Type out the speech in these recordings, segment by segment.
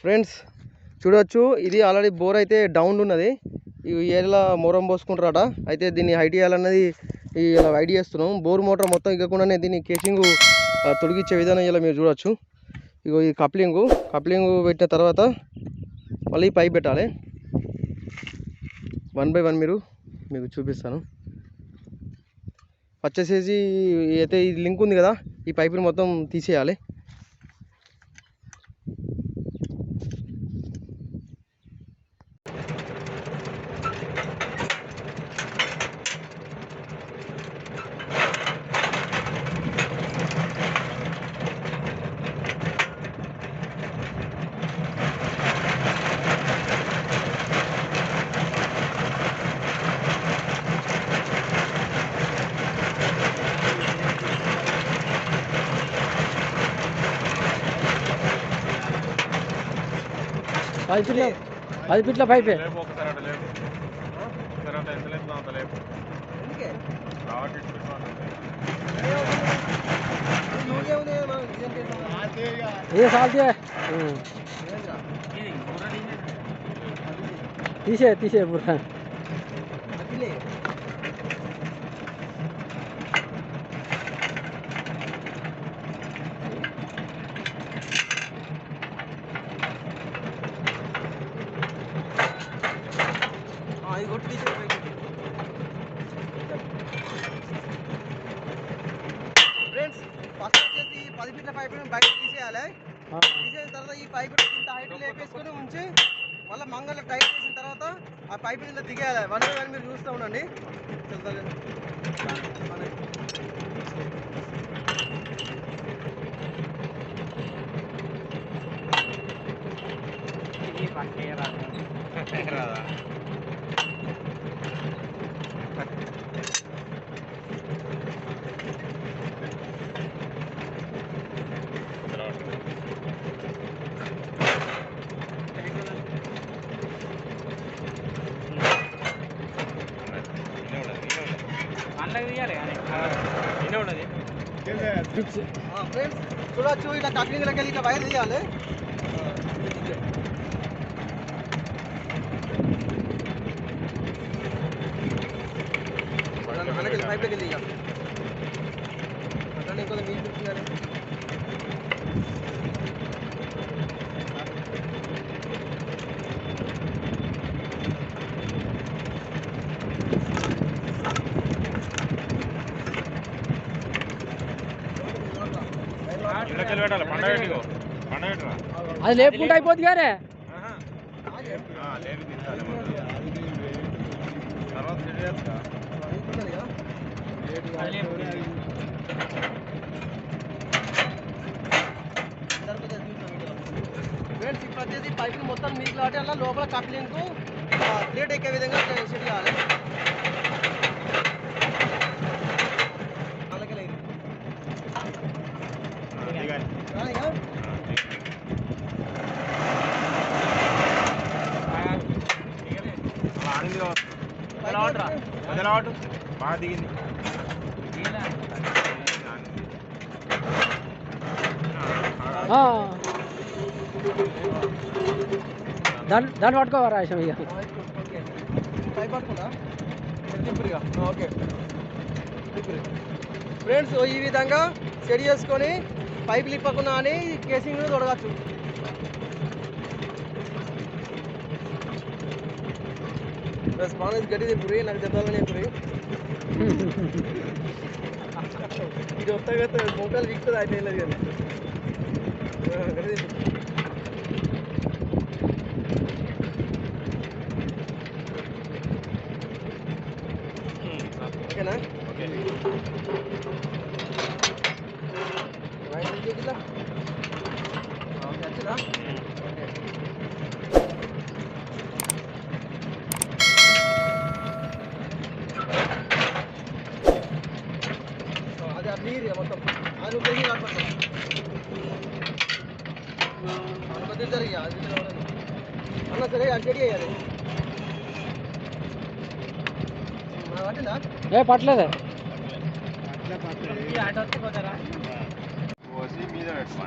Friends చూడవచ్చు ఇది already bore అయితే డౌన్ ఉన్నది. ఈ ఏరియాలో మొరం పోసుకుంటారట. అయితే దీన్ని హైట్ చేయాలన్నది ఇలా హైడ్ చేస్తున్నాం. బోర్ మోటార్ మొత్తం ఇవ్వకుండానే దీన్ని కేసింగ్ తొలగించే విధానం ఇలా మీరు చూడవచ్చు ఇగో ఈ కప్లింగ్ కప్లింగ్ పెట్టిన తర్వాత మళ్ళీ పైప్ పెట్టాలి. వన్ బై వన్ మీరు మీకు చూపిస్తాను. వచ్చేసేసి అయితే ఈ లింక్ ఉంది కదా ఈ పైపుని మొత్తం తీసేయాలి. అంత లేపు కాబట్టి ఇటు పెట్టుకోవాలి. ఏ సాల్తీ తీసే తీసే బుర్ర ఫ్రెండ్స్ ఫస్ట్ వచ్చేసి పది ఫీట్ల పైప్ బయట తీసేయాలి. తీసేసిన తర్వాత ఈ పైప్ ఇంత హైట్ లేపేసుకొని ఉంచి మళ్ళీ మంగళ టైట్ చేసిన తర్వాత ఆ పైప్ ఇంత దిగేయాలి. వన్ బై వన్ మీరు చూస్తూ ఉండండి. తెలుసా రాదా? ఫ్రెండ్స్ చూడొచ్చు ఇట్లా కట్లింగ్లకి వెళ్ళి ఇట్లా వైర్ తీయాలి మనకి పైప్లోకి వెళ్ళి అది లేపుకుంటూ అయిపోద్ది గారే. ఆహా. ఆ, లేపి తీసుకోవాలి ముందు. తర్వాత సెట్ చేస్తా. ఉన్నది కదా ఫ్రెండ్స్ ఇప్పుడు వచ్చేసి పైప్ మొత్తం మీకు కాబట్టి అలా లోపల కప్లింగ్ ప్లేట్ ఎక్కే విధంగా సెట్ చేయాలి. బాగా దిగింది. ఆ. దాన్ని దాన్ని పట్టుకోవా రాశం ఇక? ఓకే ఫ్రెండ్స్ ఈ విధంగా సెట్ చేసుకొని పైప్ లిప్పకుండా అని కేసింగ్ తొడగచ్చు. बस पानी गड्डी दे पूरी लग जाता है पूरी जो तक तो मोकल विकत तो आते लगे हाँ, ओके ना? ओके। राइट कितना? మొత్తం. అది పెరిగి జరిగి అది అన్న సరే ఏ పట్టలేదే.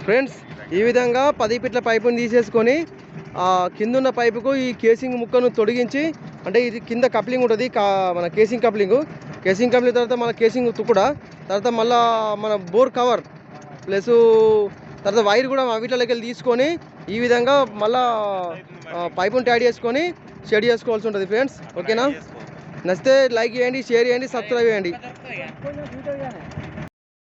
ఫ్రెండ్స్ ఈ విధంగా పది పిట్ల పైపుని తీసేసుకొని ఆ కింద ఉన్న పైపుకు ఈ కేసింగ్ ముక్కను తొడిగించి అంటే ఇది కింద కప్లింగ్ ఉంటుంది మన కేసింగ్ కప్లింగ్. కేసింగ్ కప్లింగ్ తర్వాత మన కేసింగ్ తుక్కుడ తర్వాత మళ్ళా మన బోర్ కవర్ ప్లస్ తర్వాత వైర్ కూడా వీటిలోకి వెళ్ళి తీసుకొని ఈ విధంగా మళ్ళా పైపుని టైడ్ చేసుకొని షెడ్ చేసుకోవాల్సి ఉంటుంది ఫ్రెండ్స్. ఓకేనా? నచ్చితే లైక్ చేయండి షేర్ చేయండి సబ్స్క్రైబ్ చేయండి.